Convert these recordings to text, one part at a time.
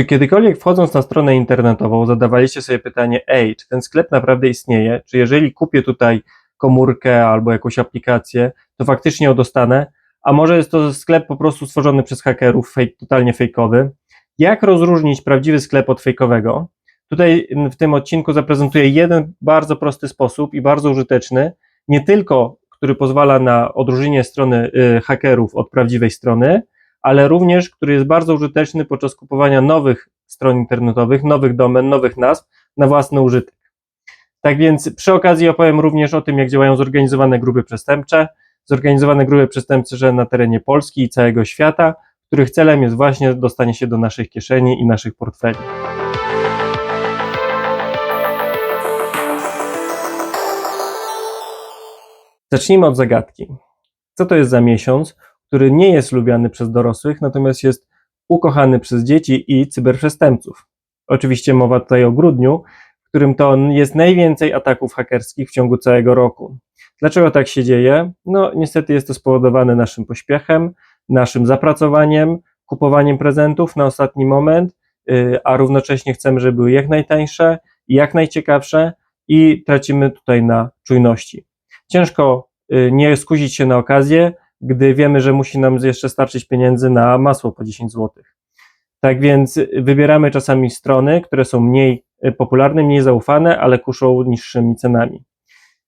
Czy kiedykolwiek wchodząc na stronę internetową zadawaliście sobie pytanie, ej, czy ten sklep naprawdę istnieje? Czy jeżeli kupię tutaj komórkę albo jakąś aplikację, to faktycznie ją dostanę? A może jest to sklep po prostu stworzony przez hakerów, fake, totalnie fejkowy? Jak rozróżnić prawdziwy sklep od fejkowego? Tutaj w tym odcinku zaprezentuję jeden bardzo prosty sposób i bardzo użyteczny, nie tylko który pozwala na odróżnienie strony y, hakerów od prawdziwej strony, ale również który jest bardzo użyteczny podczas kupowania nowych stron internetowych, nowych domen, nowych nazw na własny użytek. Tak więc przy okazji opowiem również o tym, jak działają zorganizowane grupy przestępcze, zorganizowane grupy przestępcze na terenie Polski i całego świata, których celem jest właśnie dostanie się do naszych kieszeni i naszych portfeli. Zacznijmy od zagadki. Co to jest za miesiąc, który nie jest lubiany przez dorosłych, natomiast jest ukochany przez dzieci i cyberprzestępców? Oczywiście mowa tutaj o grudniu, w którym to jest najwięcej ataków hakerskich w ciągu całego roku. Dlaczego tak się dzieje? No, niestety jest to spowodowane naszym pośpiechem, naszym zapracowaniem, kupowaniem prezentów na ostatni moment, yy, a równocześnie chcemy, żeby były jak najtańsze jak najciekawsze i tracimy tutaj na czujności. Ciężko y, nie skusić się na okazję, gdy wiemy, że musi nam jeszcze starczyć pieniędzy na masło po 10 zł. Tak więc wybieramy czasami strony, które są mniej y, popularne, mniej zaufane, ale kuszą niższymi cenami.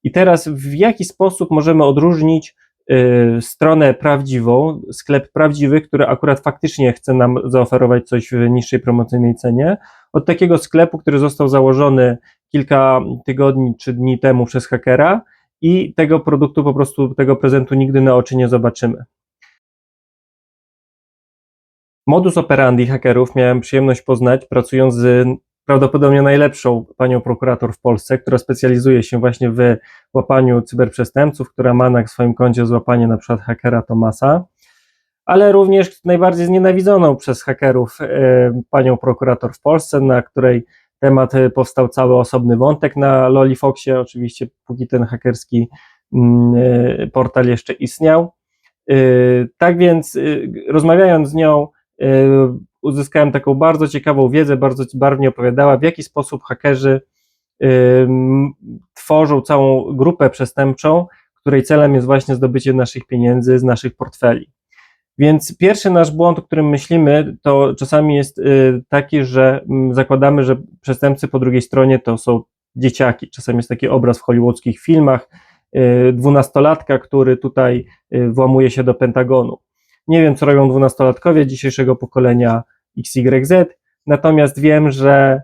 I teraz w jaki sposób możemy odróżnić y, stronę prawdziwą, sklep prawdziwy, który akurat faktycznie chce nam zaoferować coś w niższej promocyjnej cenie, od takiego sklepu, który został założony kilka tygodni czy dni temu przez hakera i tego produktu, po prostu tego prezentu nigdy na oczy nie zobaczymy. Modus operandi hakerów miałem przyjemność poznać, pracując z prawdopodobnie najlepszą panią prokurator w Polsce, która specjalizuje się właśnie w łapaniu cyberprzestępców, która ma na swoim koncie złapanie na przykład hakera Tomasa, ale również najbardziej znienawidzoną przez hakerów e, panią prokurator w Polsce, na której temat y, powstał cały osobny wątek na Lolifoxie, oczywiście póki ten hakerski mm, y, portal jeszcze istniał. Y, tak więc rozmawiając z nią, uzyskałem taką bardzo ciekawą wiedzę, bardzo barwnie opowiadała, w jaki sposób hakerzy tworzą całą grupę przestępczą, której celem jest właśnie zdobycie naszych pieniędzy z naszych portfeli. Więc pierwszy nasz błąd, o którym myślimy, to czasami jest y, taki, że mm, zakładamy, że przestępcy po drugiej stronie to są dzieciaki. Czasami jest taki obraz w hollywoodzkich filmach y, dwunastolatka, który tutaj y, włamuje się do Pentagonu. Nie wiem, co robią dwunastolatkowie dzisiejszego pokolenia XYZ, natomiast wiem, że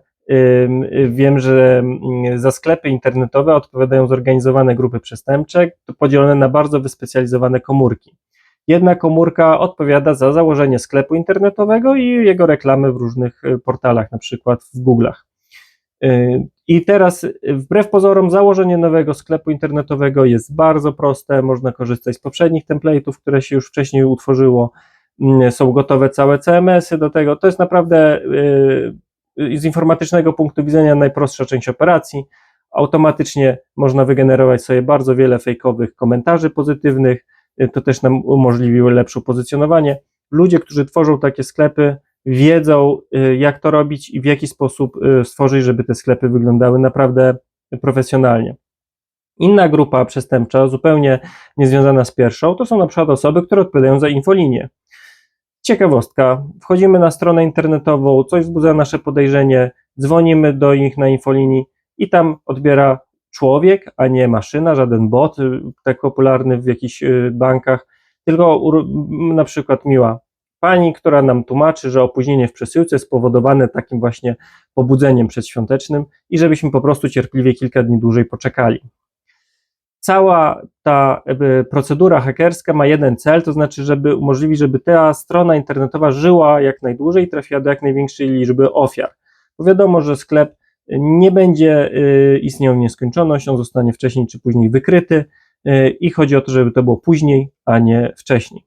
wiem, że mm, za sklepy internetowe odpowiadają zorganizowane grupy przestępcze, podzielone na bardzo wyspecjalizowane komórki. Jedna komórka odpowiada za założenie sklepu internetowego i jego reklamy w różnych y, portalach, na przykład w Google'ach. Y, I teraz, wbrew pozorom, założenie nowego sklepu internetowego jest bardzo proste. Można korzystać z poprzednich template'ów, które się już wcześniej utworzyło. Mm, są gotowe całe CMS-y do tego. To jest naprawdę y, z informatycznego punktu widzenia najprostsza część operacji. Automatycznie można wygenerować sobie bardzo wiele fejkowych komentarzy pozytywnych to też nam umożliwiło lepsze pozycjonowanie. Ludzie, którzy tworzą takie sklepy, wiedzą, y, jak to robić i w jaki sposób y, stworzyć, żeby te sklepy wyglądały naprawdę profesjonalnie. Inna grupa przestępcza, zupełnie niezwiązana z pierwszą, to są na przykład osoby, które odpowiadają za infolinię. Ciekawostka, wchodzimy na stronę internetową, coś wzbudza nasze podejrzenie, dzwonimy do nich na infolinii i tam odbiera człowiek, a nie maszyna, żaden bot, y, tak popularny w jakichś y, bankach, tylko na przykład miła pani, która nam tłumaczy, że opóźnienie w przesyłce spowodowane takim właśnie pobudzeniem przedświątecznym i żebyśmy po prostu cierpliwie kilka dni dłużej poczekali. Cała ta procedura hakerska ma jeden cel, to znaczy, żeby umożliwić, żeby ta strona internetowa żyła jak najdłużej i trafiła do jak największej liczby ofiar. Bo wiadomo, że sklep nie będzie y, istniał nieskończoność, on zostanie wcześniej czy później wykryty y, i chodzi o to, żeby to było później, a nie wcześniej.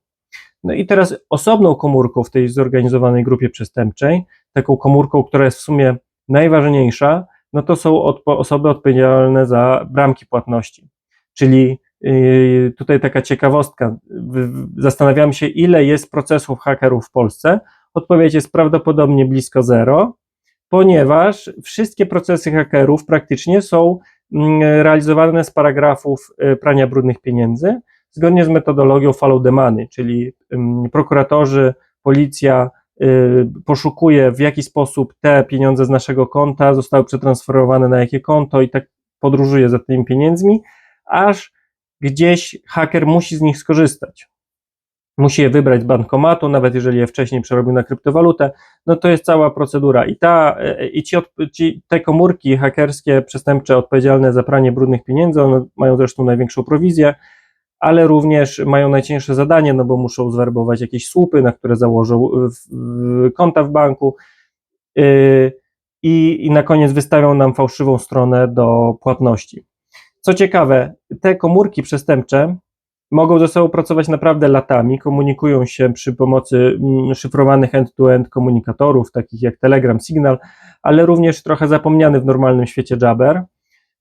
No i teraz osobną komórką w tej zorganizowanej grupie przestępczej, taką komórką, która jest w sumie najważniejsza, no to są osoby odpowiedzialne za bramki płatności. Czyli y, tutaj taka ciekawostka. Zastanawiamy się, ile jest procesów hakerów w Polsce. Odpowiedź jest prawdopodobnie blisko zero, ponieważ wszystkie procesy hakerów praktycznie są mm, realizowane z paragrafów y, prania brudnych pieniędzy, zgodnie z metodologią follow the money, czyli ym, prokuratorzy, policja y, poszukuje w jaki sposób te pieniądze z naszego konta zostały przetransferowane na jakie konto i tak podróżuje za tymi pieniędzmi, aż gdzieś haker musi z nich skorzystać. Musi je wybrać z bankomatu, nawet jeżeli je wcześniej przerobił na kryptowalutę, no to jest cała procedura. I, ta, y, i ci, od- ci, te komórki hakerskie, przestępcze, odpowiedzialne za pranie brudnych pieniędzy, one mają zresztą największą prowizję, ale również mają najcięższe zadanie, no bo muszą zwerbować jakieś słupy, na które założą y, w, w, konta w banku yy, i, i na koniec wystawią nam fałszywą stronę do płatności. Co ciekawe, te komórki przestępcze mogą ze sobą pracować naprawdę latami, komunikują się przy pomocy mm, szyfrowanych end-to-end komunikatorów, takich jak Telegram, Signal, ale również trochę zapomniany w normalnym świecie Jabber.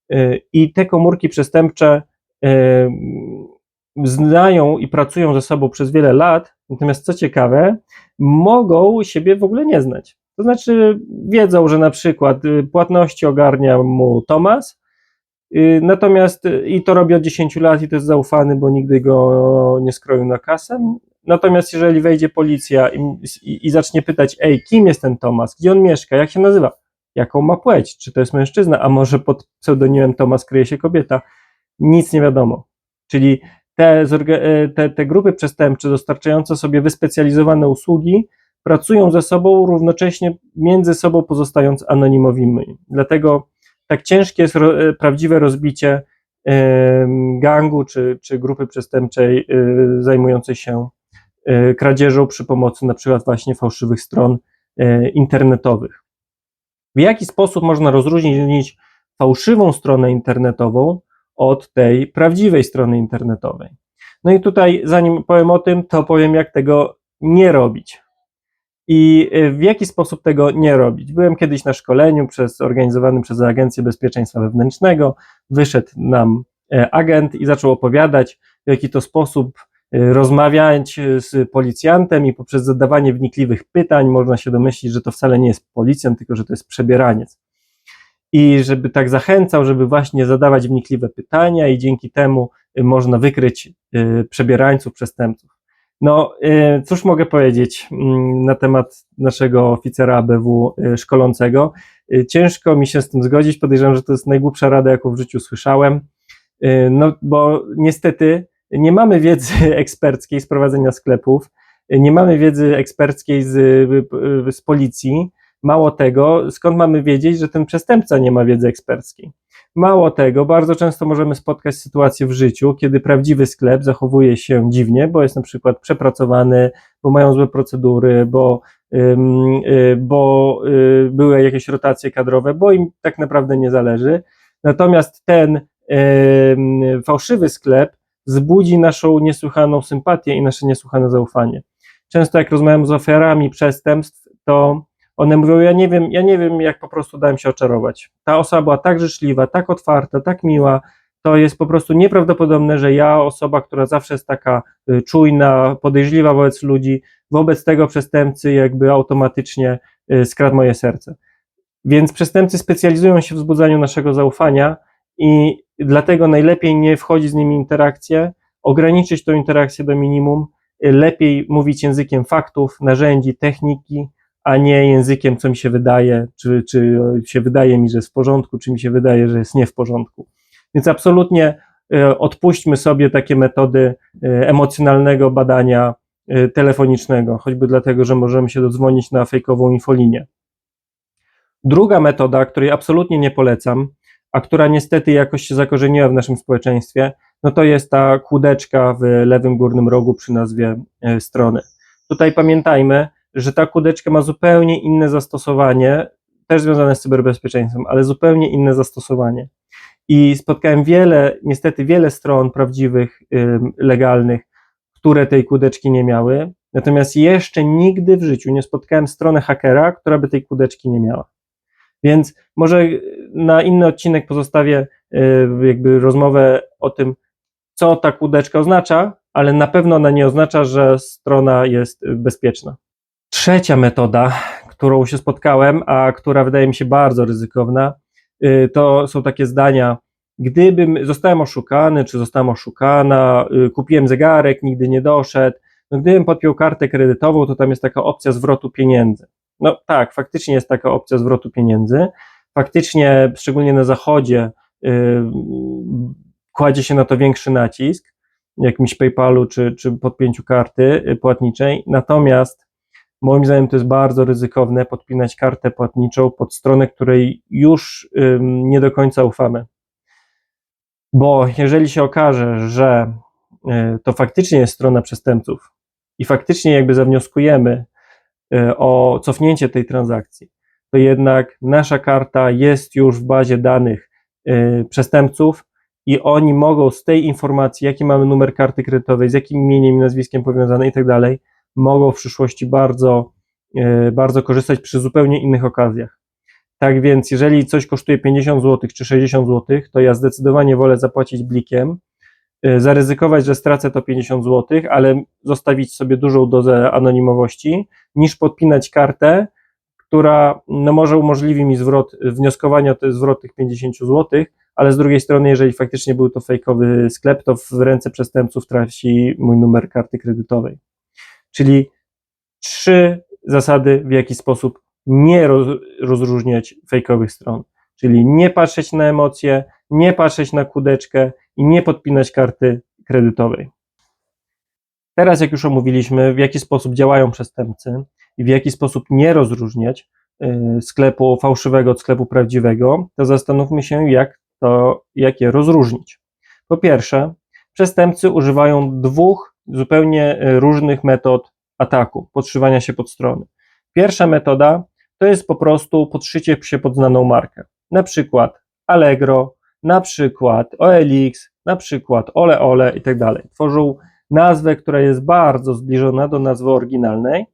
Yy, I te komórki przestępcze yy, znają i pracują ze sobą przez wiele lat, natomiast co ciekawe, mogą siebie w ogóle nie znać. To znaczy, wiedzą, że na przykład y, płatności ogarnia mu Tomas, y, natomiast y, i to robi od 10 lat i to jest zaufany, bo nigdy go nie skroił na kasę. Natomiast jeżeli wejdzie policja i, i, i zacznie pytać, ej, kim jest ten Tomas, gdzie on mieszka, jak się nazywa, jaką ma płeć, czy to jest mężczyzna, a może pod pseudonimem Tomas kryje się kobieta, nic nie wiadomo. Czyli te, e, te, te grupy przestępcze dostarczające sobie wyspecjalizowane usługi pracują ze sobą równocześnie między sobą pozostając anonimowymi. Dlatego tak ciężkie jest ro, e, prawdziwe rozbicie em, gangu czy, czy grupy przestępczej e, zajmującej się e, kradzieżą przy pomocy na przykład właśnie fałszywych stron e, internetowych. W jaki sposób można rozróżnić fałszywą stronę internetową od tej prawdziwej strony internetowej. No i tutaj, zanim powiem o tym, to powiem, jak tego nie robić. I y, w jaki sposób tego nie robić? Byłem kiedyś na szkoleniu przez, organizowanym przez Agencję Bezpieczeństwa Wewnętrznego. Wyszedł nam e, agent i zaczął opowiadać, w jaki to sposób y, rozmawiać z policjantem i poprzez zadawanie wnikliwych pytań można się domyślić, że to wcale nie jest policjant, tylko że to jest przebieraniec i żeby tak zachęcał, żeby właśnie zadawać wnikliwe pytania i dzięki temu y, można wykryć y, przebierańców, przestępców. No, y, cóż mogę powiedzieć mm, na temat naszego oficera ABW szkolącego? Ciężko mi się z tym zgodzić, podejrzewam, że to jest najgłupsza rada, jaką w życiu słyszałem, no bo niestety nie mamy wiedzy eksperckiej z prowadzenia sklepów, nie mamy wiedzy eksperckiej z, z policji, Mało tego, skąd mamy wiedzieć, że ten przestępca nie ma wiedzy eksperckiej? Mało tego, bardzo często możemy spotkać sytuację w życiu, kiedy prawdziwy sklep zachowuje się dziwnie, bo jest na przykład przepracowany, bo mają złe procedury, bo, y, bo y, były jakieś rotacje kadrowe, bo im tak naprawdę nie zależy. Natomiast ten fałszywy sklep zbudzi naszą niesłychaną sympatię i nasze niesłychane zaufanie. Często jak rozmawiam z ofiarami przestępstw, to one mówią, ja nie wiem, ja nie wiem, jak po prostu dałem się oczarować. Ta osoba była tak życzliwa, tak otwarta, tak miła. To jest po prostu nieprawdopodobne, że ja, osoba, która zawsze jest taka y, czujna, podejrzliwa wobec ludzi, wobec tego przestępcy jakby automatycznie y, skradł moje serce. Więc przestępcy specjalizują się w wzbudzaniu naszego zaufania i dlatego najlepiej nie wchodzić z nimi w interakcję, ograniczyć tą interakcję do minimum, y, lepiej mówić językiem faktów, narzędzi, techniki, a nie językiem, co mi się wydaje, czy, czy się wydaje mi, że jest w porządku, czy mi się wydaje, że jest nie w porządku. Więc absolutnie e, odpuśćmy sobie takie metody e, emocjonalnego badania e, telefonicznego, choćby dlatego, że możemy się dodzwonić na fejkową infolinię. Druga metoda, której absolutnie nie polecam, a która niestety jakoś się zakorzeniła w naszym społeczeństwie, no to jest ta kłódeczka w lewym górnym rogu przy nazwie strony. Tutaj pamiętajmy, że ta kudeczka ma zupełnie inne zastosowanie, też związane z cyberbezpieczeństwem, ale zupełnie inne zastosowanie. I spotkałem wiele, niestety wiele stron prawdziwych, legalnych, które tej kudeczki nie miały. Natomiast jeszcze nigdy w życiu nie spotkałem strony hakera, która by tej kudeczki nie miała. Więc może na inny odcinek pozostawię jakby rozmowę o tym, co ta kudeczka oznacza, ale na pewno ona nie oznacza, że strona jest bezpieczna. Trzecia metoda, którą się spotkałem, a która wydaje mi się bardzo ryzykowna, y, to są takie zdania. Gdybym zostałem oszukany, czy zostałem oszukana, y, kupiłem zegarek, nigdy nie doszedł. No, gdybym podpiął kartę kredytową, to tam jest taka opcja zwrotu pieniędzy. No tak, faktycznie jest taka opcja zwrotu pieniędzy. Faktycznie, szczególnie na zachodzie, yy, kładzie się na to większy nacisk, jakimś PayPalu czy, czy podpięciu karty y, płatniczej. Natomiast moim zdaniem to jest bardzo ryzykowne podpinać kartę płatniczą pod stronę, której już nie do końca ufamy. Bo jeżeli się okaże, że yy, to faktycznie jest strona przestępców i faktycznie jakby zawnioskujemy y, o cofnięcie tej transakcji, to jednak nasza karta jest już w bazie danych y, przestępców i oni mogą z tej informacji, jaki mamy numer karty kredytowej, z jakim imieniem i nazwiskiem powiązane i tak dalej, mogą w przyszłości bardzo, y, bardzo korzystać przy zupełnie innych okazjach. Tak więc, jeżeli coś kosztuje 50 zł czy 60 zł, to ja zdecydowanie wolę zapłacić blikiem, y, zaryzykować, że stracę to 50 zł, ale zostawić sobie dużą dozę anonimowości, niż podpinać kartę, która no, może umożliwi mi zwrot, wnioskowania to jest zwrot tych 50 zł, ale z drugiej strony, jeżeli faktycznie był to fejkowy sklep, to w ręce przestępców trafi mój numer karty kredytowej. Czyli trzy zasady, w jaki sposób nie rozróżniać fejkowych stron. Czyli nie patrzeć na emocje, nie patrzeć na kudeczkę i nie podpinać karty kredytowej. Teraz, jak już omówiliśmy, w jaki sposób działają przestępcy i w jaki sposób nie rozróżniać y, sklepu fałszywego od sklepu prawdziwego, to zastanówmy się, jak, to, jak je rozróżnić. Po pierwsze, przestępcy używają dwóch zupełnie y, różnych metod ataku, podszywania się pod strony. Pierwsza metoda to jest po prostu podszycie się pod znaną markę. Na przykład Allegro, na przykład OLX, na przykład Ole Ole i tak dalej. Tworzą nazwę, która jest bardzo zbliżona do nazwy oryginalnej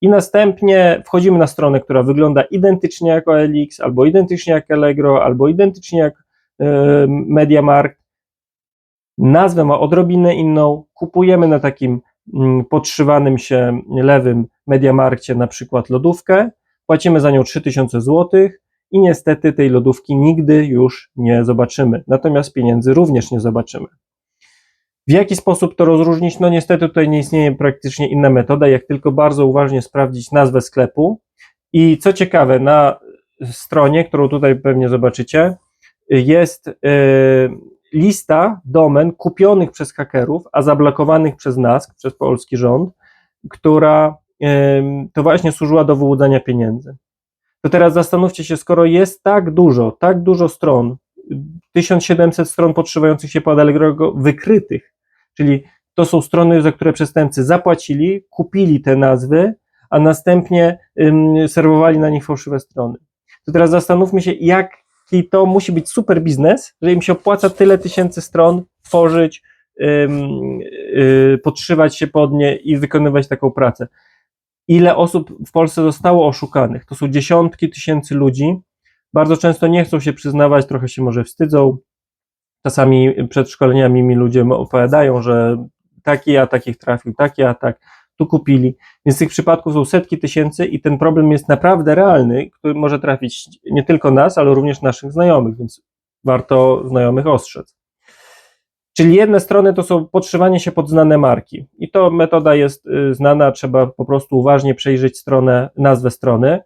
i następnie wchodzimy na stronę, która wygląda identycznie jak OLX, albo identycznie jak Allegro, albo identycznie jak yy, MediaMarkt. Nazwę ma odrobinę inną, kupujemy na takim yy, podszywanym się lewym MediaMarkcie na przykład lodówkę, płacimy za nią 3000 zł i niestety tej lodówki nigdy już nie zobaczymy. Natomiast pieniędzy również nie zobaczymy. W jaki sposób to rozróżnić? No niestety tutaj nie istnieje praktycznie inna metoda, jak tylko bardzo uważnie sprawdzić nazwę sklepu. I co ciekawe, na stronie, którą tutaj pewnie zobaczycie, jest y, lista domen kupionych przez hakerów, a zablokowanych przez nas, przez polski rząd, która to właśnie służyła do wyłudzania pieniędzy. To teraz zastanówcie się, skoro jest tak dużo, tak dużo stron, 1700 stron podszywających się pod Allegro wykrytych, czyli to są strony, za które przestępcy zapłacili, kupili te nazwy, a następnie serwowali na nich fałszywe strony. To teraz zastanówmy się, jaki to musi być super biznes, że im się opłaca tyle tysięcy stron tworzyć, yy, podszywać się pod nie i wykonywać taką pracę. Ile osób w Polsce zostało oszukanych? To są dziesiątki tysięcy ludzi, bardzo często nie chcą się przyznawać, trochę się może wstydzą. Czasami przed szkoleniami mi ludzie opowiadają, że taki atak ich trafił, taki atak, tu kupili. Więc tych przypadków są setki tysięcy i ten problem jest naprawdę realny, który może trafić nie tylko nas, ale również naszych znajomych, więc warto znajomych ostrzec. Czyli jedne strony to są podszywanie się pod znane marki. I to metoda jest y, znana, trzeba po prostu uważnie przejrzeć stronę, nazwę strony.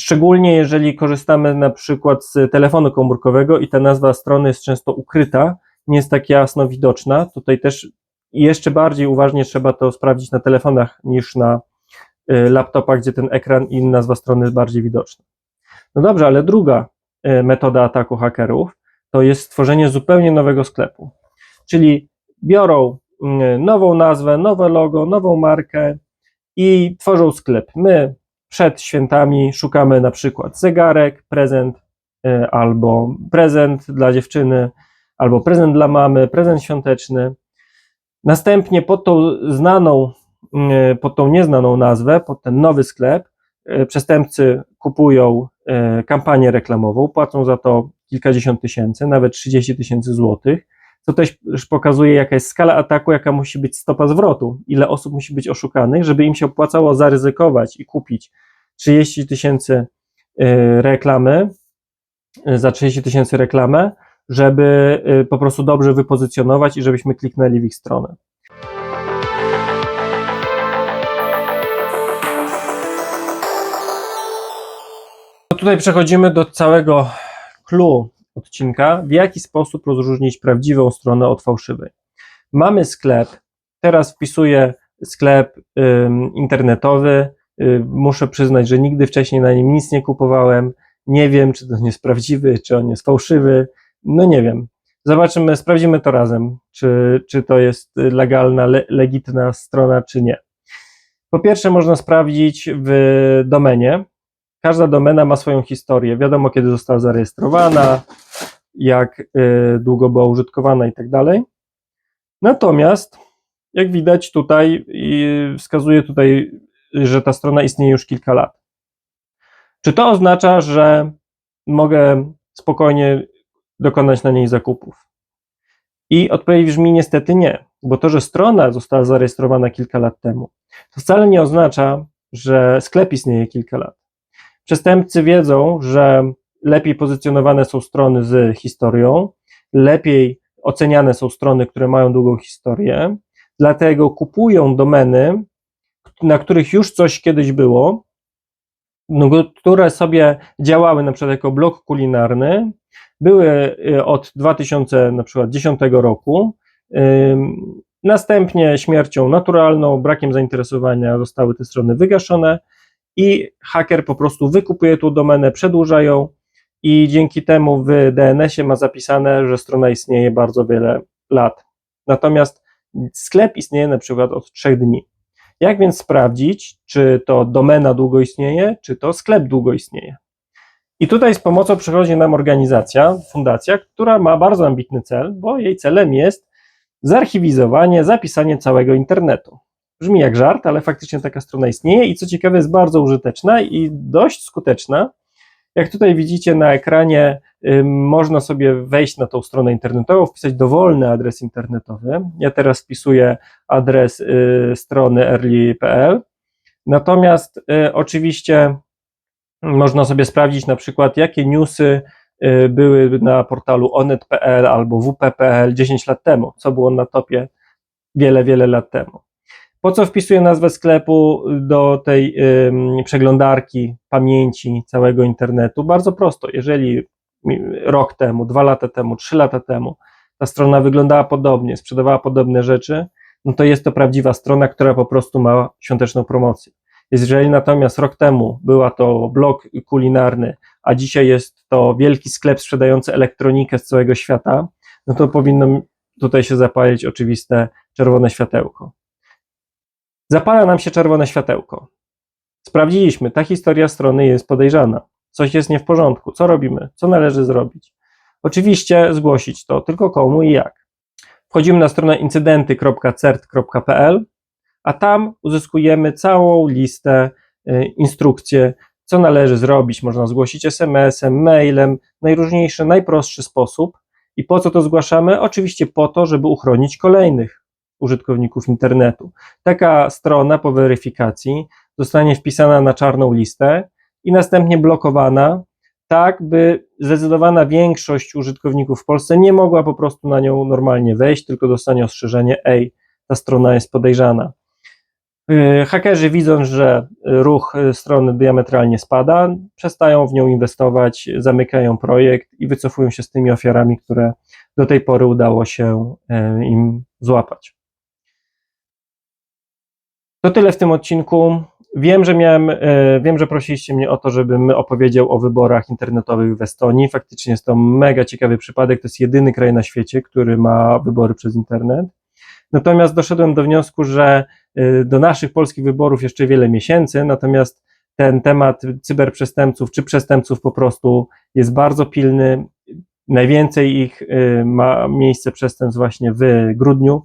Szczególnie jeżeli korzystamy na przykład z telefonu komórkowego i ta nazwa strony jest często ukryta, nie jest tak jasno widoczna. Tutaj też jeszcze bardziej uważnie trzeba to sprawdzić na telefonach niż na y, laptopach, gdzie ten ekran i nazwa strony jest bardziej widoczna. No dobrze, ale druga y, metoda ataku hakerów to jest stworzenie zupełnie nowego sklepu. Czyli biorą y, nową nazwę, nowe logo, nową markę i tworzą sklep. My przed świętami szukamy na przykład zegarek, prezent albo prezent dla dziewczyny, albo prezent dla mamy, prezent świąteczny. Następnie pod tą znaną, e, pod tą nieznaną nazwę, pod ten nowy sklep, e, przestępcy kupują kampanię reklamową, płacą za to kilkadziesiąt tysięcy, nawet 30 tysięcy złotych. co też pokazuje, jaka jest skala ataku, jaka musi być stopa zwrotu, ile osób musi być oszukanych, żeby im się opłacało zaryzykować i kupić 30 tysięcy reklamy, za 30 tysięcy reklamę, żeby y, po prostu dobrze wypozycjonować i żebyśmy kliknęli w ich stronę. Tutaj przechodzimy do całego clue odcinka, w jaki sposób rozróżnić prawdziwą stronę od fałszywej. Mamy sklep, teraz wpisuję sklep internetowy, y, muszę przyznać, że nigdy wcześniej na nim nic nie kupowałem, nie wiem, czy to jest prawdziwy, czy on jest fałszywy, no nie wiem. Zobaczymy, sprawdzimy to razem, czy, czy to jest legalna, le, legitna strona, czy nie. Po pierwsze, można sprawdzić w domenie. Każda domena ma swoją historię. Wiadomo, kiedy została zarejestrowana, jak y, długo była użytkowana i tak dalej. Natomiast, jak widać tutaj, wskazuje tutaj, że ta strona istnieje już kilka lat. Czy to oznacza, że mogę spokojnie dokonać na niej zakupów? I odpowiedź brzmi niestety nie, bo to, że strona została zarejestrowana kilka lat temu, to wcale nie oznacza, że sklep istnieje kilka lat. Przestępcy wiedzą, że lepiej pozycjonowane są strony z historią, lepiej oceniane są strony, które mają długą historię, dlatego kupują domeny, na których już coś kiedyś było, no, które sobie działały na przykład jako blog kulinarny, były y, od 2010 roku. Następnie śmiercią naturalną, brakiem zainteresowania zostały te strony wygaszone i haker po prostu wykupuje tą domenę, przedłuża ją i dzięki temu w DNS-ie ma zapisane, że strona istnieje bardzo wiele lat. Natomiast sklep istnieje na przykład od trzech dni. Jak więc sprawdzić, czy to domena długo istnieje, czy to sklep długo istnieje? I tutaj z pomocą przychodzi nam organizacja, fundacja, która ma bardzo ambitny cel, bo jej celem jest zarchiwizowanie, zapisanie całego internetu. Brzmi jak żart, ale faktycznie taka strona istnieje i co ciekawe jest bardzo użyteczna i dość skuteczna. Jak tutaj widzicie na ekranie, y, można sobie wejść na tą stronę internetową, wpisać dowolny adres internetowy. Ja teraz wpisuję adres y, strony early.pl. Natomiast y, oczywiście można sobie sprawdzić na przykład, jakie newsy y, były na portalu onet.pl albo wp.pl 10 lat temu, co było na topie wiele, wiele lat temu. Po co wpisuję nazwę sklepu do tej przeglądarki pamięci całego internetu? Bardzo prosto. Jeżeli rok temu, dwa lata temu, trzy lata temu ta strona wyglądała podobnie, sprzedawała podobne rzeczy, no to jest to prawdziwa strona, która po prostu ma świąteczną promocję. Jeżeli natomiast rok temu była to blog kulinarny, a dzisiaj jest to wielki sklep sprzedający elektronikę z całego świata, no to powinno tutaj się zapalić oczywiste czerwone światełko. Zapala nam się czerwone światełko. Sprawdziliśmy, ta historia strony jest podejrzana. Coś jest nie w porządku. Co robimy? Co należy zrobić? Oczywiście zgłosić to, tylko komu i jak. Wchodzimy na stronę incydenty.cert.pl a tam uzyskujemy całą listę, y, instrukcje, co należy zrobić. Można zgłosić SMS-em, mailem, najróżniejszy, najprostszy sposób. I po co to zgłaszamy? Oczywiście po to, żeby uchronić kolejnych użytkowników internetu. Taka strona po weryfikacji zostanie wpisana na czarną listę i następnie blokowana, tak by zdecydowana większość użytkowników w Polsce nie mogła po prostu na nią normalnie wejść, tylko dostanie ostrzeżenie: Ej, ta strona jest podejrzana. Y, hakerzy widząc, że ruch strony diametralnie spada, przestają w nią inwestować, zamykają projekt i wycofują się z tymi ofiarami, które do tej pory udało się y, im złapać. To tyle w tym odcinku. Wiem, że miałem, y, wiem, że prosiliście mnie o to, żebym opowiedział o wyborach internetowych w Estonii. Faktycznie jest to mega ciekawy przypadek. To jest jedyny kraj na świecie, który ma wybory przez internet. Natomiast doszedłem do wniosku, że y, do naszych polskich wyborów jeszcze wiele miesięcy, natomiast ten temat cyberprzestępców czy przestępców po prostu jest bardzo pilny. Najwięcej ich y, ma miejsce przestępstw właśnie w grudniu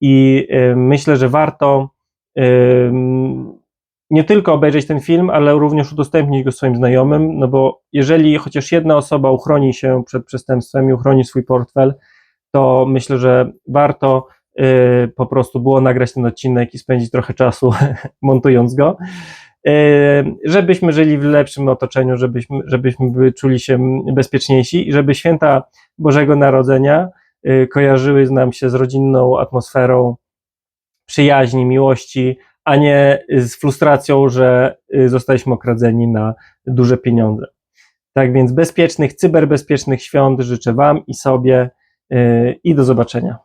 i y, myślę, że warto nie tylko obejrzeć ten film, ale również udostępnić go swoim znajomym, no bo jeżeli chociaż jedna osoba uchroni się przed przestępstwem i uchroni swój portfel, to myślę, że warto y, po prostu było nagrać ten odcinek i spędzić trochę czasu montując go. Y, Żebyśmy żyli w lepszym otoczeniu, żebyśmy, żebyśmy czuli się bezpieczniejsi i żeby święta Bożego Narodzenia y, kojarzyły nam się z rodzinną atmosferą przyjaźni, miłości, a nie z frustracją, że y, zostaliśmy okradzeni na duże pieniądze. Tak więc bezpiecznych, cyberbezpiecznych świąt życzę Wam i sobie y, i do zobaczenia.